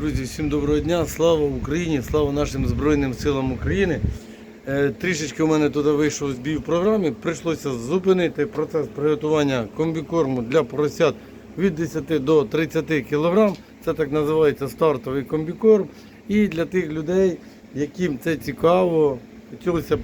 Друзі, всім доброго дня, слава Україні, слава нашим Збройним силам України. Е, Трішечки у мене туди вийшов збій в програмі. Прийшлося зупинити процес приготування комбікорму для поросят від 10 до 30 кг. Це так називається стартовий комбікорм. І для тих людей, яким це цікаво, хотілося б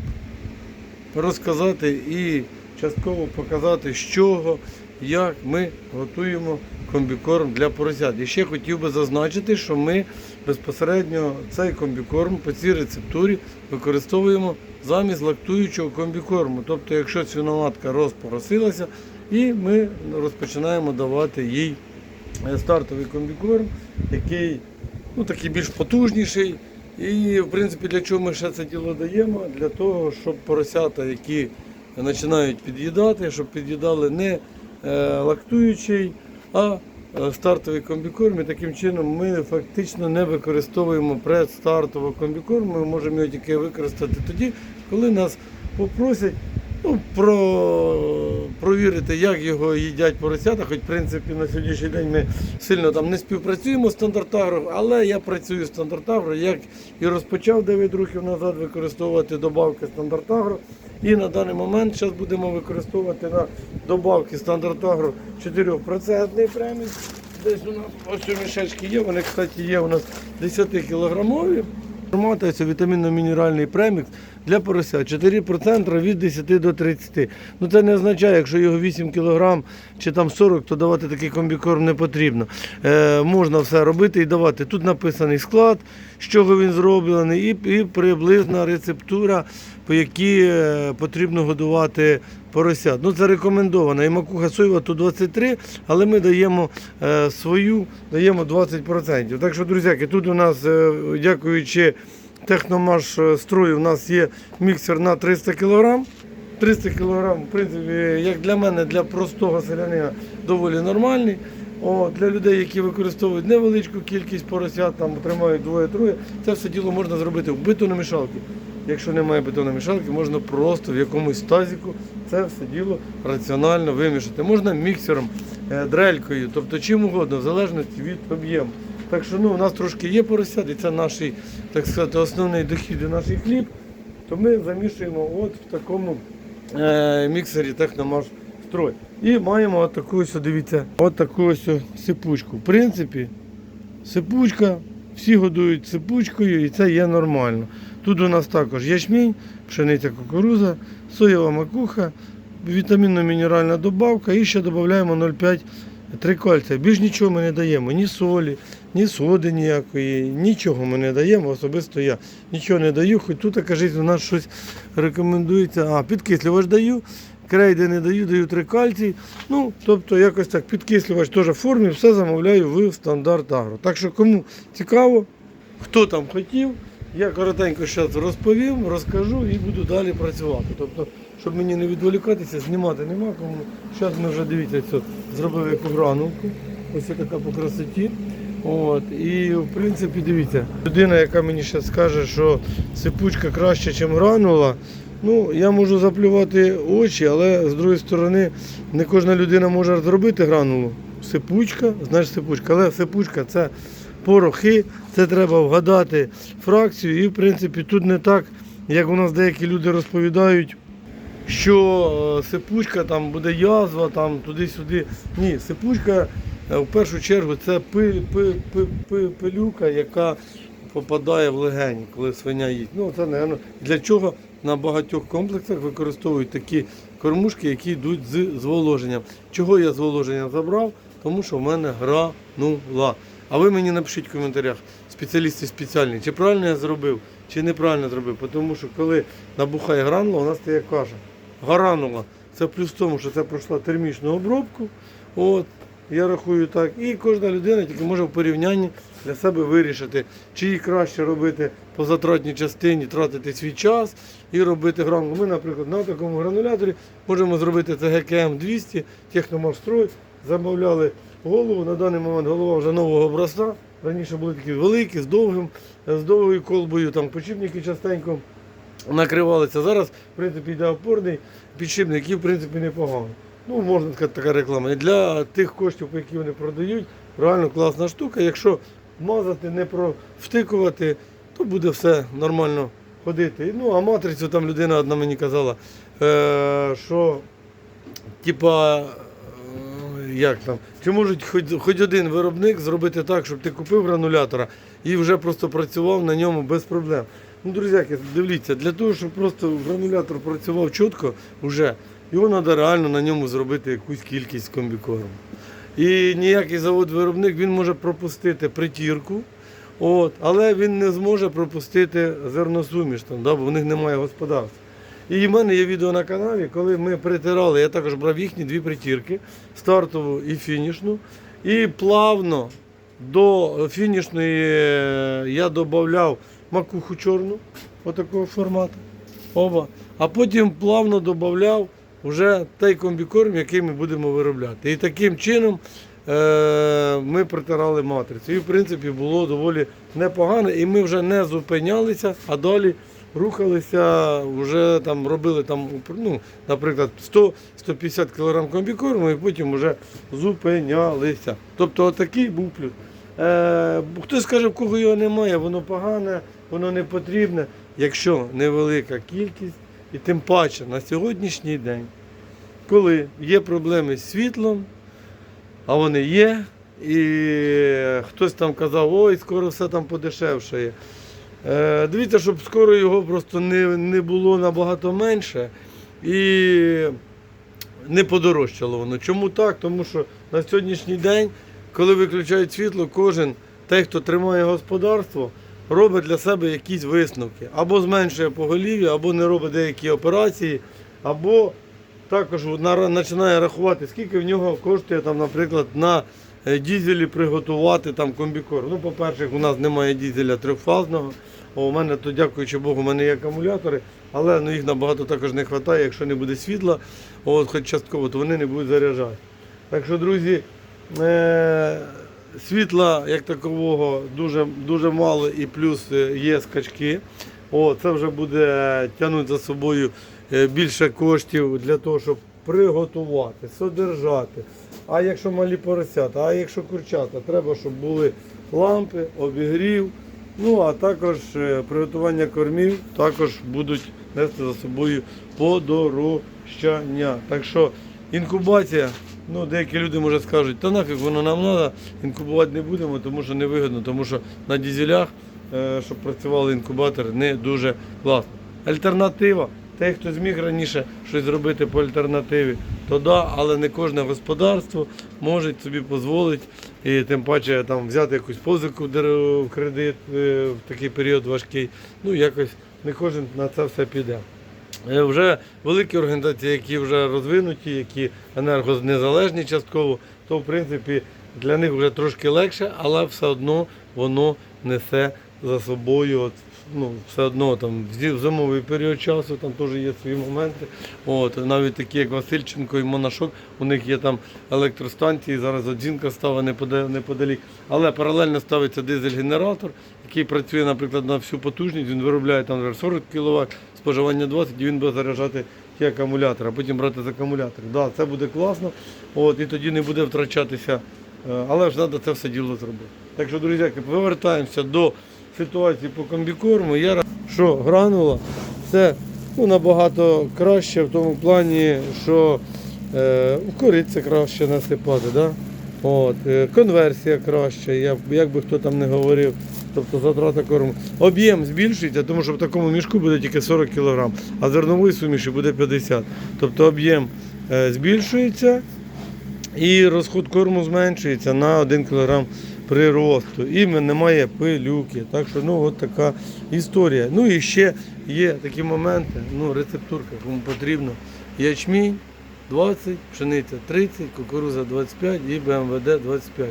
розказати і частково показати, з чого, як ми готуємо комбікорм для поросят. І ще хотів би зазначити, що ми безпосередньо цей комбікорм по цій рецептурі використовуємо замість лактуючого комбікорму. Тобто, якщо свиноматка розпоросилася, і ми розпочинаємо давати їй е, стартовий комбікорм, який ну, такий більш потужніший. І, в принципі, для чого ми ще це діло даємо? Для того, щоб поросята, які починають під'їдати, щоб під'їдали не лактуючий, а е, стартовий комбікорм. І таким чином ми фактично не використовуємо предстартового комбікорму. Ми можемо його тільки використати тоді, коли нас попросять ну, про, провірити, як його їдять поросята. Хоч, в принципі, на сьогоднішній день ми сильно там не співпрацюємо з стандартагро, але я працюю з стандартагро, як і розпочав 9 років назад використовувати добавки стандартагро. І на даний момент зараз будемо використовувати на добавки стандартагро 4% премій. Десь у нас ось мішечки є. Вони, кстати, є у нас 10 кілограмові. Форматується вітамінно-мінеральний премікс для поросят. 4% від 10 до 30. Ну це не означає, якщо його 8 кг чи там 40, то давати такий комбікорм не потрібно. Е, можна все робити і давати. Тут написаний склад, з чого він зроблений, і, і приблизна рецептура, по якій е, потрібно годувати поросят. Ну це рекомендовано. І макуха соєва тут 23, але ми даємо е, свою, даємо 20%. Так що, друзяки, тут у нас, е, дякуючи Техномаш е, строю, у нас є міксер на 300 кг. 300 кг, в принципі, як для мене, для простого селянина, доволі нормальний. О, для людей, які використовують невеличку кількість поросят, там тримають двоє-троє, це все діло можна зробити в бетономішалки. Якщо немає бетономішалки, можна просто в якомусь тазіку це все діло раціонально вимішати. Можна міксером, е, дрелькою, тобто чим угодно, в залежності від об'єму. Так що ну, у нас трошки є поросят, і це наш, так сказати, основний дохід і наш хліб, то ми замішуємо от в такому е, міксері Техномаш строй. І маємо от таку ось, дивіться, от таку ось сипучку. В принципі, сипучка, всі годують сипучкою і це є нормально. Тут у нас також ячмінь, пшениця кукуруза, соєва макуха, вітамінно-мінеральна добавка і ще додаємо 0,5 три кальція. Більш нічого ми не даємо, ні солі, ні соди ніякої, нічого ми не даємо, особисто я нічого не даю, хоч тут, кажуть, у нас щось рекомендується. А, підкислювач даю, крейди не даю, даю три кальцій. Ну, тобто якось так, підкислювач теж в формі, все замовляю в стандарт агро. Так що кому цікаво, хто там хотів, я коротенько зараз розповім, розкажу і буду далі працювати. Тобто, щоб мені не відволікатися, знімати нема кому. Зараз ми вже дивіться, зробили яку гранулку. Ось така по красоті. От, і в принципі дивіться, людина, яка мені зараз скаже, що сипучка краще, ніж гранула. Ну, я можу заплювати очі, але з другої сторони, не кожна людина може зробити гранулу. Сипучка, значить сипучка. Але сипучка це порохи, це треба вгадати фракцію. І в принципі тут не так, як у нас деякі люди розповідають, що е, сипучка там буде язва, там туди-сюди. Ні, сипучка е, в першу чергу це пи, пи, пи, пи, пилюка, яка попадає в легені, коли свиня їсть. Ну, це, напевно, для чого на багатьох комплексах використовують такі кормушки, які йдуть з зволоженням. Чого я зволоження забрав? Тому що в мене гранула. А ви мені напишіть в коментарях, спеціалісти спеціальні, чи правильно я зробив, чи неправильно зробив. Тому що коли набухає гранула, у нас стає каша. Гранула. Це плюс в тому, що це пройшла термічну обробку. От, я рахую так. І кожна людина тільки може в порівнянні для себе вирішити, чи краще робити по затратній частині, тратити свій час і робити гранулу. Ми, наприклад, на такому грануляторі можемо зробити це ГКМ 200, техномовстрой. Замовляли голову. На даний момент голова вже нового образця. Раніше були такі великі, з довгим, з довгою колбою, там почіпники частенько накривалися. Зараз, в принципі, йде опорний підшипник, який в принципі непоганий. Ну, можна сказати, така реклама. І для тих коштів, які вони продають, реально класна штука. Якщо мазати, не провтикувати, то буде все нормально ходити. Ну, а матрицю там людина одна мені казала, е, що типа, е, як там, чи можуть хоч, хоч один виробник зробити так, щоб ти купив гранулятора і вже просто працював на ньому без проблем. Ну, друзяки, дивіться, для того, щоб просто гранулятор працював чітко, вже, його треба реально на ньому зробити якусь кількість комбікорму. І ніякий завод-виробник він може пропустити притірку, от, але він не зможе пропустити зерносуміш, там, да, бо в них немає господарства. І в мене є відео на каналі, коли ми притирали, я також брав їхні дві притірки, стартову і фінішну. І плавно до фінішної е, я додавав макуху чорну, отакого формату. Оба. А потім плавно додавав вже той комбікорм, який ми будемо виробляти. І таким чином е, ми протирали матрицю. І в принципі було доволі непогано. І ми вже не зупинялися, а далі рухалися, вже там робили там, ну, наприклад, 100-150 кг комбікорму і потім вже зупинялися. Тобто отакий був плюс. Е, хтось скаже, в кого його немає, воно погане, воно не потрібне, якщо невелика кількість, і тим паче на сьогоднішній день, коли є проблеми з світлом, а вони є, і хтось там казав, ой, скоро все там подешевшає. Е, дивіться, щоб скоро його просто не, не було набагато менше і не подорожчало воно. Чому так? Тому що на сьогоднішній день, коли виключають світло, кожен той, хто тримає господарство, робить для себе якісь висновки. Або зменшує поголів'я, або не робить деякі операції, або також починає рахувати, скільки в нього коштує, там, наприклад, на е, дізелі приготувати там комбікор. Ну, по-перше, у нас немає дізеля трьохфазного. О, у мене то, дякуючи Богу, у мене є акумулятори, але ну, їх набагато також не вистачає, якщо не буде світла, от, хоч частково, то вони не будуть заряджати. Так що, друзі, е- світла як такового дуже, дуже мало і плюс е, є скачки. О, це вже буде тягнути за собою е, більше коштів для того, щоб приготувати, содержати. А якщо малі поросята, а якщо курчата, треба, щоб були лампи, обігрів. Ну а також е, приготування кормів також будуть нести за собою подорожчання. Так що інкубація, ну деякі люди може скажуть, та нафіг воно нам треба, інкубувати не будемо, тому що не вигідно, тому що на дізелях, е, щоб працювали інкубатори, не дуже класно. Альтернатива. Той, хто зміг раніше щось зробити по альтернативі, то да, але не кожне господарство може собі дозволити і тим паче там взяти якусь позику в кредит е, в такий період важкий. Ну якось не кожен на це все піде. Е, Вже великі організації, які вже розвинуті, які енергонезалежні частково, то в принципі для них вже трошки легше, але все одно воно несе за собою. Ну, все одно там в зимовий період часу там теж є свої моменти. От, навіть такі, як Васильченко і Монашок, у них є там електростанції, зараз одзінка ставить неподалік. Але паралельно ставиться дизель-генератор, який працює, наприклад, на всю потужність, він виробляє там 40 кВт, споживання 20, і він буде заряджати ті акумулятори, а потім брати з акумуляторів. Да, це буде класно, от, і тоді не буде втрачатися. Е, Але ж треба це все діло зробити. Так що, друзяки, повертаємося до ситуації по комбікорму. Я що гранула це ну, набагато краще в тому плані, що е, в краще насипати. Да? От, е, конверсія краща, як, як би хто там не говорив. Тобто затрата корму. Об'єм збільшується, тому що в такому мішку буде тільки 40 кг, а зернової суміші буде 50 Тобто об'єм е, збільшується і розход корму зменшується на 1 кг приросту. І немає пилюки. Так що ну, от така історія. Ну і ще є такі моменти, ну, рецептурка, кому потрібно. Ячмінь 20, пшениця 30, кукуруза 25 і БМВД 25.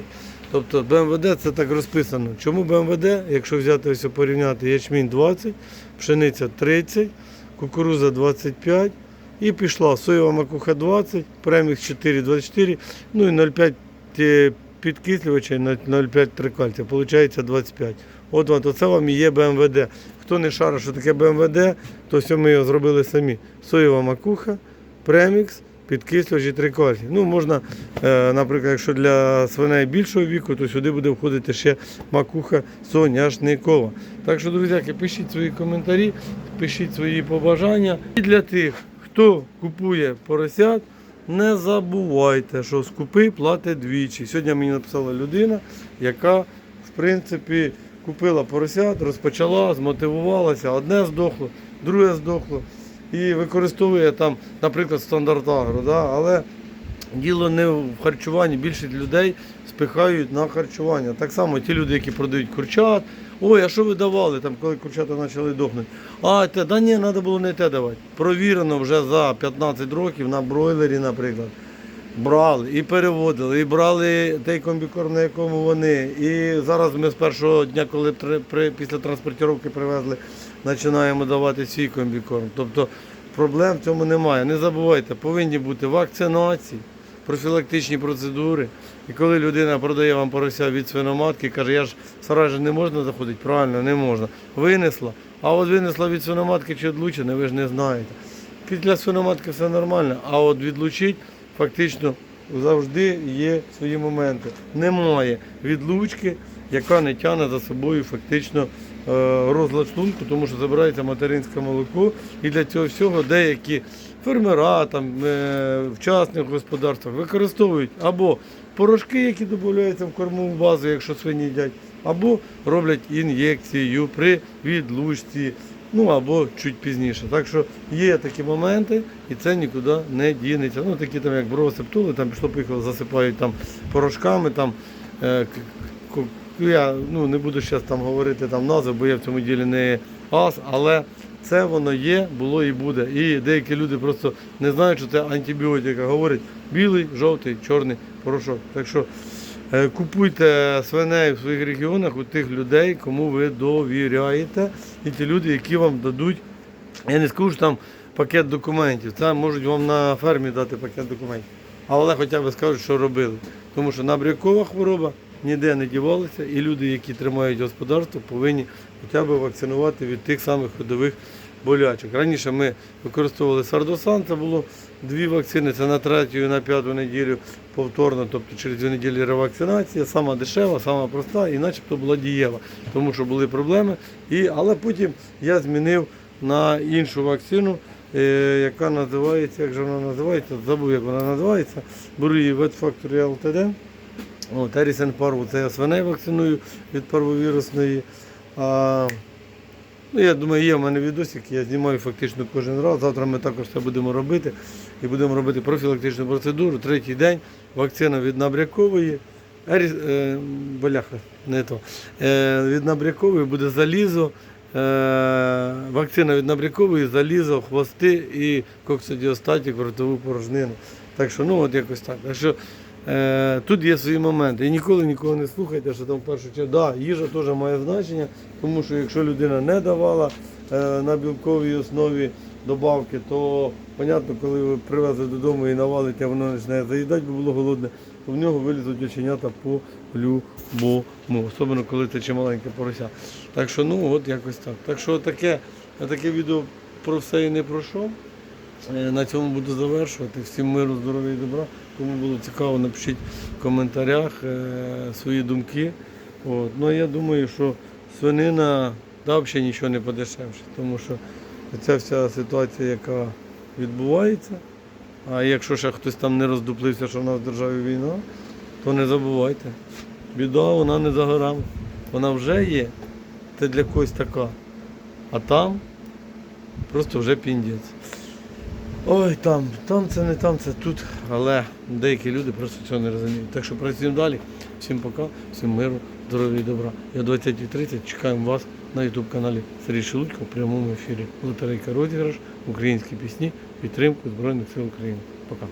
Тобто БМВД це так розписано. Чому БМВД, якщо взяти ось порівняти ячмінь 20, пшениця 30, кукуруза 25 і пішла соєва макуха 20, премікс 4, 24, ну і 0,5 е, підкислювача і 0,5 трикальця. Получається 25. От вам, то це вам і є БМВД. Хто не шарить, що таке БМВД, то все ми його зробили самі. Соєва макуха, премікс підкислювач і трикальцій. Ну, можна, е, наприклад, якщо для свиней більшого віку, то сюди буде входити ще макуха соняшникова. Так що, друзяки, пишіть свої коментарі, пишіть свої побажання. І для тих, хто купує поросят, не забувайте, що скупи платить двічі. Сьогодні мені написала людина, яка, в принципі, купила поросят, розпочала, змотивувалася, одне здохло, друге здохло. І використовує там, наприклад, стандарт агро. Да? Але діло не в харчуванні. Більшість людей спихають на харчування. Так само ті люди, які продають курчат. Ой, а що ви давали, там, коли курчата почали дохнути? А, те, да ні, треба було не те давати. Провірено вже за 15 років на бройлері, наприклад. Брали і переводили, і брали той комбікорм, на якому вони. І зараз ми з першого дня, коли при, після транспортировки привезли, починаємо давати свій комбікорм. Тобто проблем в цьому немає. Не забувайте, повинні бути вакцинації, профілактичні процедури. І коли людина продає вам порося від свиноматки, каже, я ж в сарай же не можна заходити, правильно, не можна. Винесла. А от винесла від свиноматки чи відлучена, ви ж не знаєте. Після свиноматки все нормально, а от відлучить фактично завжди є свої моменти. Немає відлучки, яка не тягне за собою фактично розлад шлунку, тому що забирається материнське молоко. І для цього всього деякі фермера там, е, в частних господарствах використовують або порошки, які додаються в кормову базу, якщо свині їдять, або роблять ін'єкцію при відлучці. Ну або чуть пізніше. Так що є такі моменти, і це нікуди не дінеться. Ну такі там, як бровосептули, там пішло поїхало, засипають там порошками. Там, е, я ну, не буду зараз там говорити там назви, бо я в цьому ділі не ас, але це воно є, було і буде. І деякі люди просто не знають, що це антибіотика. Говорять білий, жовтий, чорний порошок. Так що Е, Купуйте свиней в своїх регіонах у тих людей, кому ви довіряєте, і ті люди, які вам дадуть. Я не скажу, що там пакет документів. Це можуть вам на фермі дати пакет документів. Але хоча б скажуть, що робили. Тому що набрякова хвороба ніде не дівалася, і люди, які тримають господарство, повинні хоча б вакцинувати від тих самих ходових болячок. Раніше ми використовували сардосан, це було дві вакцини, це на третю і на п'яту неділю повторно, тобто через дві неділі ревакцинація, сама дешева, сама проста і начебто була дієва, тому що були проблеми. І, але потім я змінив на іншу вакцину, е, яка називається, як же вона називається, забув, як вона називається, беру її Factory LTD. От, Ерісен парву, це я свиней вакциную від парвовірусної. А, ну, я думаю, є в мене відосик, я знімаю фактично кожен раз. Завтра ми також це будемо робити. І будемо робити профілактичну процедуру. Третій день вакцина від набрякової. Еріс, е, бляха, не то. Е, від набрякової буде залізо. Е, вакцина від набрякової, залізо, хвости і коксидіостатік в ротову порожнину. Так що, ну от якось так. Так що тут є свої моменти. І ніколи нікого не слухайте, що там в першу чергу. Да, їжа теж має значення, тому що якщо людина не давала е, на білковій основі добавки, то понятно, коли ви привезли додому і навалите, воно починає заїдати, бо було голодне, то в нього вилізуть оченята по любому, особливо коли це чималеньке порося. Так що ну от якось так. Так що таке, таке відео про все і не про що. Е, На цьому буду завершувати. Всім миру, здоров'я і добра. Кому було цікаво, напишіть в коментарях е, свої думки. От. Ну, я думаю, що свинина да, взагалі нічого не подешевше, тому що ця вся ситуація, яка відбувається, а якщо ще хтось там не роздуплився, що в нас в державі війна, то не забувайте. Біда, вона не за горами. Вона вже є, це для когось така. А там просто вже піндець. Ой, там, там це не там, це тут. Але деякі люди просто цього не розуміють. Так що працюємо далі. Всім пока, всім миру, здоров'я і добра. Я о 20.30 чекаємо вас на ютуб-каналі Сергій Шелудько в прямому ефірі. Лотерейка розіграш, українські пісні, підтримку Збройних сил України. Пока.